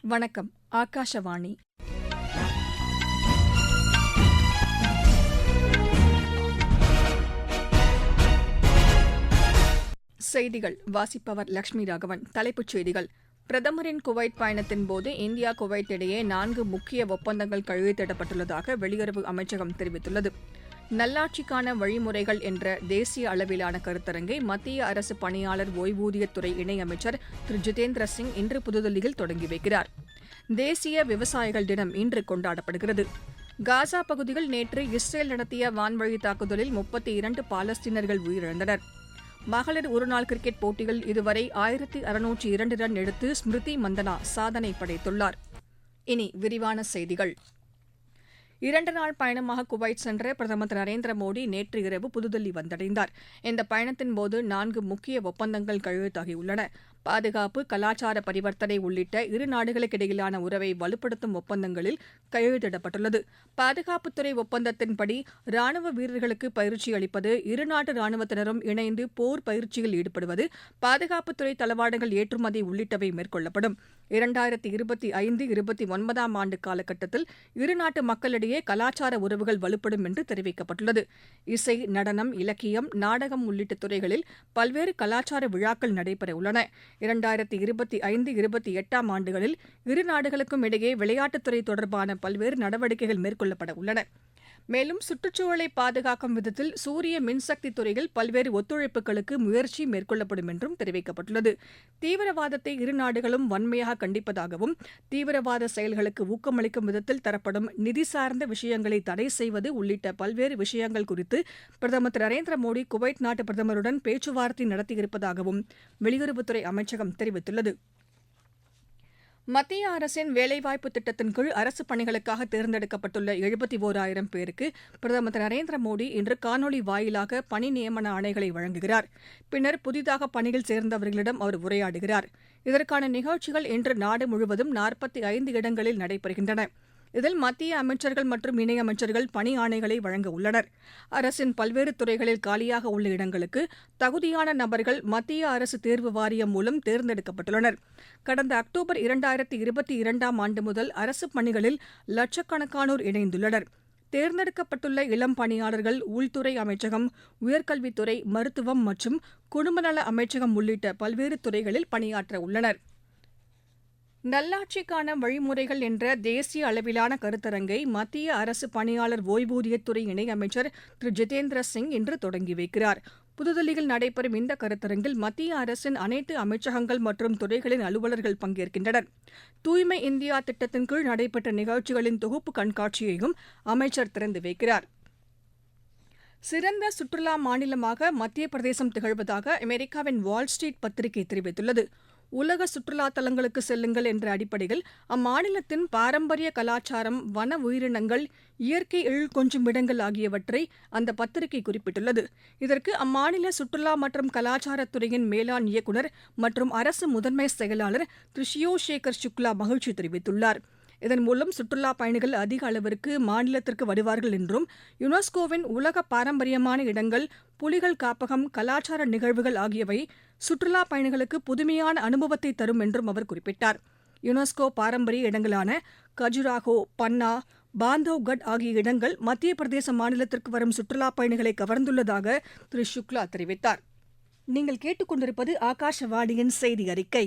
வணக்கம் ஆகாஷவாணி. செய்திகள் வாசிப்பவர் லட்சுமி ராகவன். தலைப்புச் செய்திகள். பிரதமரின் குவைத் பயணத்தின் போது இந்தியா குவைத் இடையே நான்கு முக்கிய ஒப்பந்தங்கள் கையெழுத்திடப்பட்டுள்ளதாக வெளியுறவு அமைச்சகம் தெரிவித்துள்ளது. நல்லாட்சிக்கான வழிமுறைகள் என்ற தேசிய அளவிலான கருத்தரங்கை மத்திய அரசு பணியாளர் ஓய்வூதியத்துறை இணையமைச்சர் திரு. ஜிதேந்திர சிங் இன்று புதுதில்லியில் தொடங்கி வைக்கிறார். தேசிய விவசாயிகள் தினம் இன்று கொண்டாடப்படுகிறது. காசா பகுதியில் நேற்று இஸ்ரேல் நடத்திய வான்வழி தாக்குதலில் முப்பத்தி இரண்டு பாலஸ்தீனர்கள் உயிரிழந்தனர். மகளிர் ஒருநாள் கிரிக்கெட் போட்டியில் இதுவரை ஆயிரத்தி அறுநூற்றி இரண்டு ரன் எடுத்து ஸ்மிருதி மந்தனா சாதனை படைத்துள்ளார். இனி விரிவான செய்திகள். இரண்டு நாள் பயணமாக குவைத் சென்ற பிரதமர் திரு நரேந்திர மோடி நேற்று இரவு புதுதில்லி வந்தடைந்தார். இந்த பயணத்தின்போது நான்கு முக்கிய ஒப்பந்தங்கள் கையெழுத்தாகியுள்ளன. பாதுகாப்பு கலாச்சார பரிவர்த்தனை உள்ளிட்ட இரு நாடுகளுக்கிடையிலான உறவை வலுப்படுத்தும் ஒப்பந்தங்களில் கையெழுத்திடப்பட்டுள்ளது. பாதுகாப்புத்துறை ஒப்பந்தத்தின்படி ராணுவ வீரர்களுக்கு பயிற்சி அளிப்பது இருநாட்டு ராணுவத்தினரும் இணைந்து போர் பயிற்சியில் ஈடுபடுவது பாதுகாப்புத்துறை தளவாடங்கள் ஏற்றுமதி உள்ளிட்டவை மேற்கொள்ளப்படும். இரண்டாயிரத்தி இருபத்தி ஐந்து இருபத்தி ஒன்பதாம் ஆண்டு காலகட்டத்தில் இருநாட்டு மக்களிடையே கலாச்சார உறவுகள் வலுப்படும் என்று தெரிவிக்கப்பட்டுள்ளது. இசை நடனம் இலக்கியம் நாடகம் உள்ளிட்ட துறைகளில் பல்வேறு கலாச்சார விழாக்கள் நடைபெற உள்ளன இரண்டாயிரத்தி இருபத்தி ஐந்து இருபத்தி எட்டாம் ஆண்டுகளில் இரு நாடுகளுக்கும் இடையே விளையாட்டுத்துறை தொடர்பான பல்வேறு நடவடிக்கைகள் மேற்கொள்ளப்பட உள்ளன. மேலும் சுற்றுச்சூழலை பாதுகாக்கும் விதத்தில் சூரிய மின்சக்தி துறையில் பல்வேறு ஒத்துழைப்புகளுக்கு முயற்சி மேற்கொள்ளப்படும் என்றும் தெரிவிக்கப்பட்டுள்ளது. தீவிரவாதத்தை இரு நாடுகளும் வன்மையாக கண்டிப்பதாகவும் தீவிரவாத செயல்களுக்கு ஊக்கமளிக்கும் விதத்தில் தரப்படும் நிதி சார்ந்த விஷயங்களை தடை செய்வது உள்ளிட்ட பல்வேறு விஷயங்கள் குறித்து பிரதமர் திரு நரேந்திர மோடி குவைத் நாட்டு பிரதமருடன் பேச்சுவார்த்தை நடத்தியிருப்பதாகவும் வெளியுறவுத்துறை அமைச்சகம் தெரிவித்துள்ளது. மத்திய அரசின் வேலைவாய்ப்பு திட்டத்தின் கீழ் அரசு பணிகளுக்காக தேர்ந்தெடுக்கப்பட்டுள்ள எழுபத்தி ஓராயிரம் பேருக்கு பிரதமர் திரு நரேந்திர மோடி இன்று காணொலி வாயிலாக பணி நியமன ஆணைகளை வழங்குகிறார். பின்னர் புதிதாக பணியில் சேர்ந்தவர்களிடம் அவர் உரையாடுகிறார். இதற்கான நிகழ்ச்சிகள் இன்று நாடு முழுவதும் நாற்பத்தி ஐந்து இடங்களில் நடைபெறுகின்றன. இதில் மத்திய அமைச்சர்கள் மற்றும் இணையமைச்சர்கள் பணி ஆணைகளை வழங்க உள்ளனர். அரசின் பல்வேறு துறைகளில் காலியாக உள்ள இடங்களுக்கு தகுதியான நபர்கள் மத்திய அரசு தேர்வு வாரியம் மூலம் தேர்ந்தெடுக்கப்பட்டுள்ளனர். கடந்த அக்டோபர் இரண்டாயிரத்தி இருபத்தி இரண்டாம் ஆண்டு முதல் அரசு பணிகளில் லட்சக்கணக்கானோர் இணைந்துள்ளனர். தேர்ந்தெடுக்கப்பட்டுள்ள இளம் பணியாளர்கள் உள்துறை அமைச்சகம் உயர்கல்வித்துறை மருத்துவம் மற்றும் குடும்பநல அமைச்சகம் உள்ளிட்ட பல்வேறு துறைகளில் பணியாற்ற உள்ளனர். நல்லாட்சிக்கான வழிமுறைகள் என்ற தேசிய அளவிலான கருத்தரங்கை மத்திய அரசு பணியாளர் ஓய்வூதியத்துறை இணையமைச்சர் திரு. ஜிதேந்திர சிங் இன்று தொடங்கி வைக்கிறார். புதுதில்லியில் நடைபெறும் இந்த கருத்தரங்கில் மத்திய அரசின் அனைத்து அமைச்சகங்கள் மற்றும் துறைகளின் அலுவலர்கள் பங்கேற்கின்றனர். தூய்மை இந்தியா திட்டத்தின் கீழ் நடைபெற்ற நிகழ்ச்சிகளின் தொகுப்பு கண்காட்சியையும் அமைச்சர் திறந்து வைக்கிறார். சிறந்த சுற்றுலா மாநிலமாக மத்திய பிரதேசம் திகழ்வதாக அமெரிக்காவின் வால் ஸ்ட்ரீட் பத்திரிகை தெரிவித்துள்ளது. உலக சுற்றுலா தலங்களுக்கு செல்லுங்கள் என்ற அடிப்படையில் அம்மாநிலத்தின் பாரம்பரிய கலாச்சாரம் வன உயிரினங்கள் இயற்கை எழில் கொஞ்சும் இடங்கள் ஆகியவற்றை அந்த பத்திரிகை குறிப்பிட்டுள்ளது. இதற்கு அம்மாநில சுற்றுலா மற்றும் கலாச்சாரத்துறையின் மேலாண் இயக்குநர் மற்றும் அரசு முதன்மை செயலாளர் திரு. ஷியோ சேகர் சுக்லா மகிழ்ச்சி தெரிவித்துள்ளார். இதன் மூலம் சுற்றுலாப் பயணிகள் அதிக அளவிற்கு மாநிலத்திற்கு வருவார்கள் என்றும் யுனெஸ்கோவின் உலக பாரம்பரியமான இடங்கள் புலிகள் காப்பகம் கலாச்சார நிகழ்வுகள் ஆகியவை சுற்றுலாப் பயணிகளுக்கு புதுமையான அனுபவத்தை தரும் என்றும் அவர் குறிப்பிட்டார். யுனெஸ்கோ பாரம்பரிய இடங்களான கஜுராஹோ பன்னா பாந்தவ்கட் ஆகிய இடங்கள் மத்திய பிரதேச மாநிலத்திற்கு வரும் சுற்றுலா பயணிகளை கவர்ந்துள்ளதாக திரு. சுக்லா தெரிவித்தார். நீங்கள் கேட்டுக்கொண்டிருப்பது ஆகாஷவாணியின் செய்தி அறிக்கை.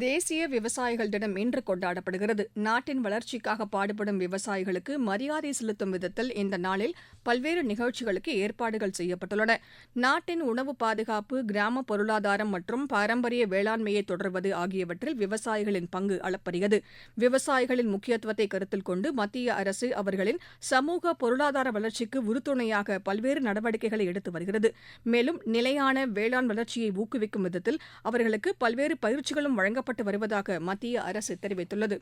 தேசிய விவசாயிகள் தினம் இன்று கொண்டாடப்படுகிறது. நாட்டின் வளர்ச்சிக்காக பாடுபடும் விவசாயிகளுக்கு மரியாதை செலுத்தும் விதத்தில் இந்த நாளில் பல்வேறு நிகழ்ச்சிகளுக்கு ஏற்பாடுகள் செய்யப்பட்டுள்ளன. நாட்டின் உணவு பாதுகாப்பு கிராம பொருளாதாரம் மற்றும் பாரம்பரிய வேளாண்மையை தொடர்வது ஆகியவற்றில் விவசாயிகளின் பங்கு அளப்பரியது. விவசாயிகளின் முக்கியத்துவத்தை கருத்தில் கொண்டு மத்திய அரசு அவர்களின் சமூக பொருளாதார வளர்ச்சிக்கு உறுதுணையாக பல்வேறு நடவடிக்கைகளை எடுத்து வருகிறது. மேலும் நிலையான வேளாண் வளர்ச்சியை ஊக்குவிக்கும் விதத்தில் அவர்களுக்கு பல்வேறு பயிற்சிகளும் வழங்கப்பட்டு வருவதாக மத்திய அரசு தெரிவித்துள்ளது.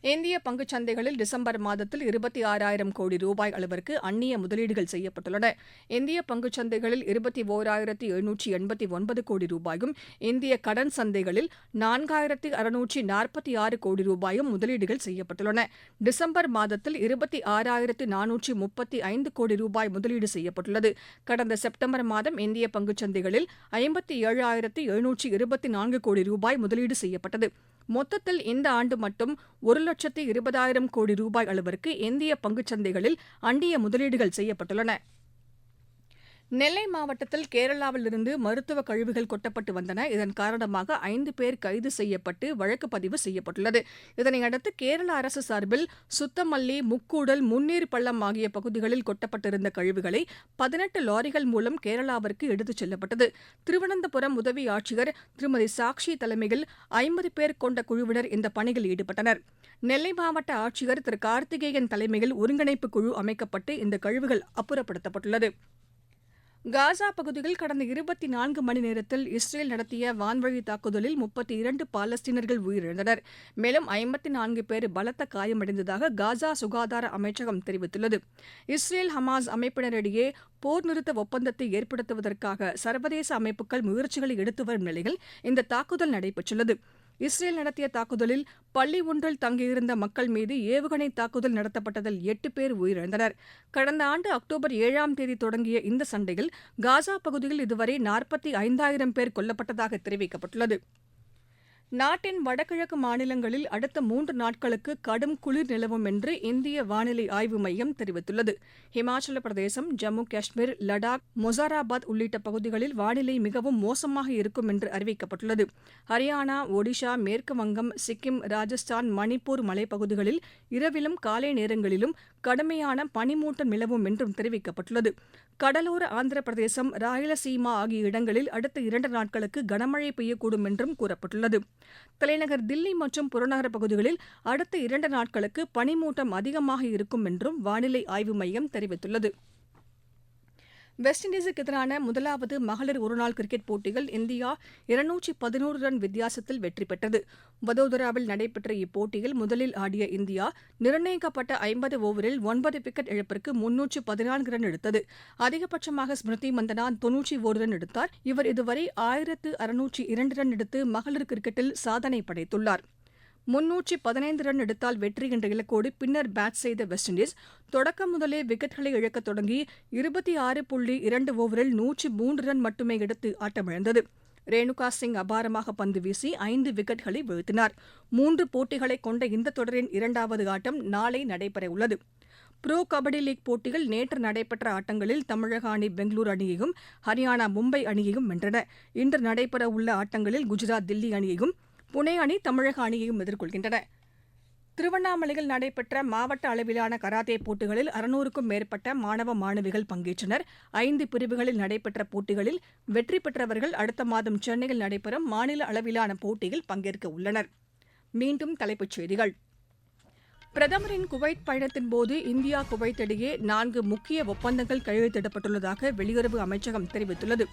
இந்திய பங்குச் சந்தைகளில் டிசம்பர் மாதத்தில் இருபத்தி ஆறாயிரம் கோடி ரூபாய் அளவிற்கு அந்நிய முதலீடுகள் செய்யப்பட்டுள்ளன. இந்திய பங்குச் சந்தைகளில் இருபத்தி ஓராயிரத்தி எழுநூற்றி எண்பத்தி ஒன்பது கோடி ரூபாயும் இந்திய கடன் சந்தைகளில் நான்காயிரத்தி அறுநூற்றி நாற்பத்தி ஆறு கோடி ரூபாயும் முதலீடுகள் செய்யப்பட்டுள்ளன. டிசம்பர் மாதத்தில் இருபத்தி ஆறாயிரத்து நானூற்றி முப்பத்தி ஐந்து கோடி ரூபாய் முதலீடு செய்யப்பட்டுள்ளது. கடந்த செப்டம்பர் மாதம் இந்திய பங்குச் சந்தைகளில் ஐம்பத்தி ஏழாயிரத்து எழுநூற்றி இருபத்தி நான்கு கோடி ரூபாய் முதலீடு செய்யப்பட்டது. மொத்தத்தில் இந்த ஆண்டு மட்டும் ஒரு லட்சத்து இருபதாயிரம் கோடி ரூபாய் அளவிற்கு இந்திய பங்குச் சந்தைகளில் அந்நிய முதலீடுகள் செய்யப்பட்டுள்ளன. நெல்லை மாவட்டத்தில் கேரளாவிலிருந்து மருத்துவ கழிவுகள் கொட்டப்பட்டு வந்தன. இதன் காரணமாக ஐந்து பேர் கைது செய்யப்பட்டு வழக்கு பதிவு செய்யப்பட்டுள்ளது. இதனையடுத்து கேரள அரசு சார்பில் சுத்தமல்லி முக்கூடல் முன்னீர் பள்ளம் ஆகிய பகுதிகளில் கொட்டப்பட்டிருந்த கழிவுகளை பதினெட்டு லாரிகள் மூலம் கேரளாவிற்கு எடுத்துச் செல்லப்பட்டது. திருவனந்தபுரம் உதவி ஆட்சியர் திருமதி சாக்ஷி தலைமையில் ஐம்பது பேர் கொண்ட குழுவினர் இந்த பணியில் ஈடுபட்டனர். நெல்லை மாவட்ட ஆட்சியர் திரு கார்த்திகேயன் தலைமையில் ஒருங்கிணைப்பு குழு அமைக்கப்பட்டு இந்த கழிவுகள் அப்புறப்படுத்தப்பட்டுள்ளது. காசா பகுதியில் கடந்த இருபத்தி நான்கு மணி நேரத்தில் இஸ்ரேல் நடத்திய வான்வழி தாக்குதலில் முப்பத்தி இரண்டு பாலஸ்தீனர்கள் உயிரிழந்தனர். மேலும் ஐம்பத்தி நான்கு பேர் பலத்த காயமடைந்ததாக காசா சுகாதார அமைச்சகம் தெரிவித்துள்ளது. இஸ்ரேல் ஹமாஸ் அமைப்பினரிடையே போர் நிறுத்த ஒப்பந்தத்தை ஏற்படுத்துவதற்காக சர்வதேச அமைப்புகள் முயற்சிகளை எடுத்து வரும் நிலையில் இந்த தாக்குதல் நடைபெற்றுள்ளது. இஸ்ரேல் நடத்திய தாக்குதலில் பள்ளி ஒன்றில் தங்கியிருந்த மக்கள் மீது ஏவுகணை தாக்குதல் நடத்தப்பட்டதில் எட்டு பேர் உயிரிழந்தனர். கடந்த ஆண்டு அக்டோபர் ஏழாம் தேதி தொடங்கிய இந்த சண்டையில் காசா பகுதியில் இதுவரை நாற்பத்தி ஐந்தாயிரம் பேர் கொல்லப்பட்டதாக தெரிவிக்கப்பட்டுள்ளது. நாட்டின் வடகிழக்கு மாநிலங்களில் அடுத்த மூன்று நாட்களுக்கு கடும் குளிர் நிலவும் என்று இந்திய வானிலை ஆய்வு மையம் தெரிவித்துள்ளது. ஹிமாச்சல பிரதேசம் ஜம்மு காஷ்மீர் லடாக் மொசாராபாத் உள்ளிட்ட பகுதிகளில் வானிலை மிகவும் மோசமாக இருக்கும் என்று அறிவிக்கப்பட்டுள்ளது. ஹரியானா ஒடிஷா மேற்கு வங்கம் சிக்கிம் ராஜஸ்தான் மணிப்பூர் மலைப்பகுதிகளில் இரவிலும் காலை நேரங்களிலும் கடுமையான பனிமூட்டம் நிலவும் என்றும் தெரிவிக்கப்பட்டுள்ளது. கடலோர ஆந்திர பிரதேசம் ராயலசீமா ஆகிய இடங்களில் அடுத்த இரண்டு நாட்களுக்கு கனமழை பெய்யக்கூடும் என்றும் கூறப்பட்டுள்ளது. தலைநகர் தில்லி மற்றும் புறநகர் பகுதிகளில் அடுத்த இரண்டு நாட்களுக்கு பனிமூட்டம் அதிகமாக இருக்கும் என்றும் வானிலை ஆய்வு மையம் தெரிவித்துள்ளது. வெஸ்ட் இண்டீஸுக்கு எதிரான முதலாவது மகளிர் ஒருநாள் கிரிக்கெட் போட்டியில் இந்தியா இருநூற்றி பதினோரு ரன் வித்தியாசத்தில் வெற்றி பெற்றது. வதோதராவில் நடைபெற்ற இப்போட்டியில் முதலில் ஆடிய இந்தியா நிர்ணயிக்கப்பட்ட ஐம்பது ஓவரில் ஒன்பது விக்கெட் இழப்பிற்கு முன்னூற்று பதினான்கு ரன் எடுத்தது. அதிகபட்சமாக ஸ்மிருதி மந்தனா தொன்னூற்றி ஒரு ரன் எடுத்தார். இவர் இதுவரை ஆயிரத்து அறுநூற்றி இரண்டு ரன் எடுத்து மகளிர் கிரிக்கெட்டில் சாதனை படைத்துள்ளார். முன்னூற்றி பதினைந்து ரன் எடுத்தால் வெற்றி என்ற இலக்கோடு பின்னர் பேட் செய்த வெஸ்ட் இண்டீஸ் தொடக்கம் முதலே விக்கெட்களை இழக்கத் தொடங்கி இருபத்தி ஆறு புள்ளி இரண்டு ஓவரில் நூற்றி மூன்று ரன் மட்டுமே எடுத்து ஆட்டமிழந்தது. ரேணுகா சிங் அபாரமாக பந்து வீசி ஐந்து விக்கெட்களை வீழ்த்தினார். மூன்று போட்டிகளை கொண்ட இந்த தொடரின் இரண்டாவது ஆட்டம் நாளை நடைபெறவுள்ளது. ப்ரோ கபடி லீக் போட்டியில் நேற்று நடைபெற்ற ஆட்டங்களில் தமிழக அணி பெங்களூரு அணியையும் ஹரியானா மும்பை அணியையும் வென்றன. இன்று நடைபெறவுள்ள ஆட்டங்களில் குஜராத் தில்லி அணியையும் புனே அணி தமிழக அணியையும் எதிர்கொள்கின்றன. திருவண்ணாமலையில் நடைபெற்ற மாவட்ட அளவிலான கராத்தே போட்டிகளில் அறுநூறுக்கும் மேற்பட்ட மாணவ மாணவிகள் பங்கேற்றனர். ஐந்து பிரிவுகளில் நடைபெற்ற போட்டிகளில் வெற்றி பெற்றவர்கள் அடுத்த மாதம் சென்னையில் நடைபெறும் மாநில அளவிலான போட்டியில் பங்கேற்க உள்ளனர். மீண்டும் தலைப்புச் செய்திகள். பிரதமரின் குவைத் பயணத்தின் போது இந்தியா குவைத் இடையே நான்கு முக்கிய ஒப்பந்தங்கள் கையெழுத்திடப்பட்டுள்ளதாக வெளியுறவு அமைச்சகம் தெரிவித்துள்ளது.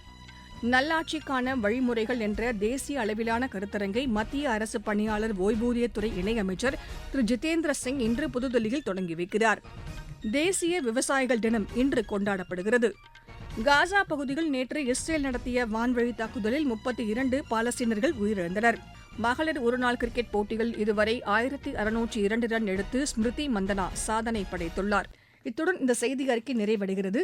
நல்லாட்சிக்கான வழிமுறைகள் என்ற தேசிய அளவிலான கருத்தரங்கை மத்திய அரசு பணியாளர் ஓய்வூதியத்துறை இணையமைச்சர் திரு. ஜிதேந்திர சிங் இன்று புதுதில்லியில் தொடங்கி வைக்கிறார். தேசிய விவசாயிகள் தினம் இன்று கொண்டாடப்படுகிறது. காசா பகுதியில் நேற்று இஸ்ரேல் நடத்திய வான்வழி தாக்குதலில் முப்பத்தி இரண்டு பாலஸ்தீனர்கள் உயிரிழந்தனர். மகளிர் ஒருநாள் கிரிக்கெட் போட்டியில் இதுவரை ஆயிரத்தி அறுநூற்றி இரண்டு ரன் எடுத்து ஸ்மிருதி மந்தனா சாதனை படைத்துள்ளார். இத்துடன் இந்த செய்தி அறிக்கை நிறைவடைகிறது.